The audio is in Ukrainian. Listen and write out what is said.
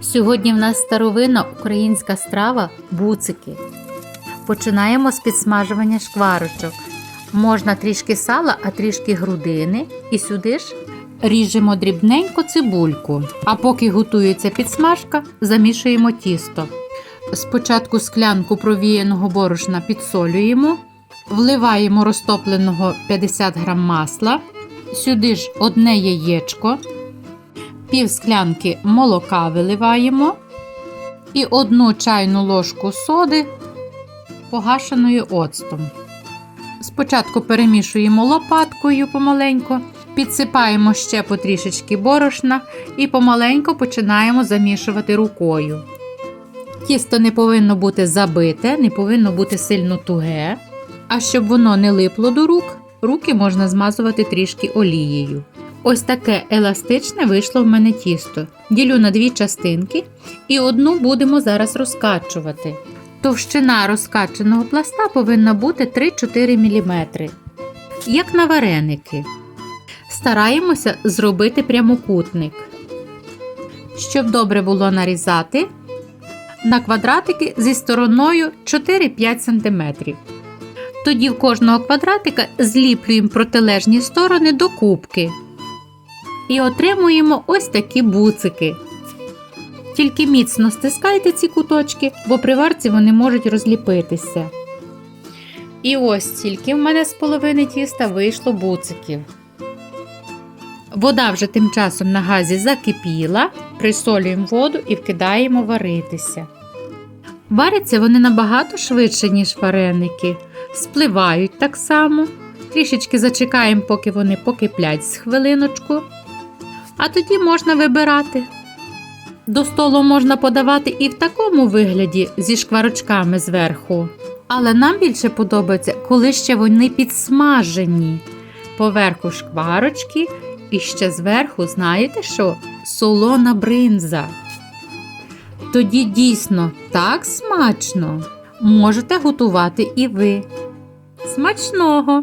Сьогодні в нас старовинна українська страва буцики. Починаємо з підсмажування шкварочок. Можна трішки сала, а трішки грудини. І сюди ж ріжемо дрібненько цибульку. А поки готується підсмажка, замішуємо тісто. Спочатку склянку провіяного борошна підсолюємо, вливаємо розтопленого 50 г масла, сюди ж одне яєчко, пів склянки молока виливаємо і одну чайну ложку соди погашеною оцтом. Спочатку перемішуємо лопаткою помаленько, підсипаємо ще потрішечки борошна і помаленько починаємо замішувати рукою. Тісто не повинно бути забите, не повинно бути сильно туге. А щоб воно не липло до рук, руки можна змазувати трішки олією. Ось таке еластичне вийшло в мене тісто. Ділю на дві частинки і одну будемо зараз розкачувати. Товщина розкачаного пласта повинна бути 3-4 мм. Як на вареники. Стараємося зробити прямокутник. Щоб добре було нарізати, на квадратики зі стороною 4-5 см. Тоді в кожного квадратика зліплюємо протилежні сторони до кубки. І отримуємо ось такі буцики. Тільки міцно стискайте ці куточки, бо при варці вони можуть розліпитися. І ось тільки в мене з половини тіста вийшло буциків. Вода вже тим часом на газі закипіла, присолюємо воду і вкидаємо варитися. Варяться вони набагато швидше, ніж вареники, спливають так само. Трішечки зачекаємо, поки вони покиплять з хвилиночку. А тоді можна вибирати. До столу можна подавати і в такому вигляді зі шкварочками зверху. Але нам більше подобається, коли ще вони підсмажені. Поверху шкварочки і ще зверху, знаєте що? Солона бринза. Тоді дійсно так смачно можете готувати і ви. Смачного!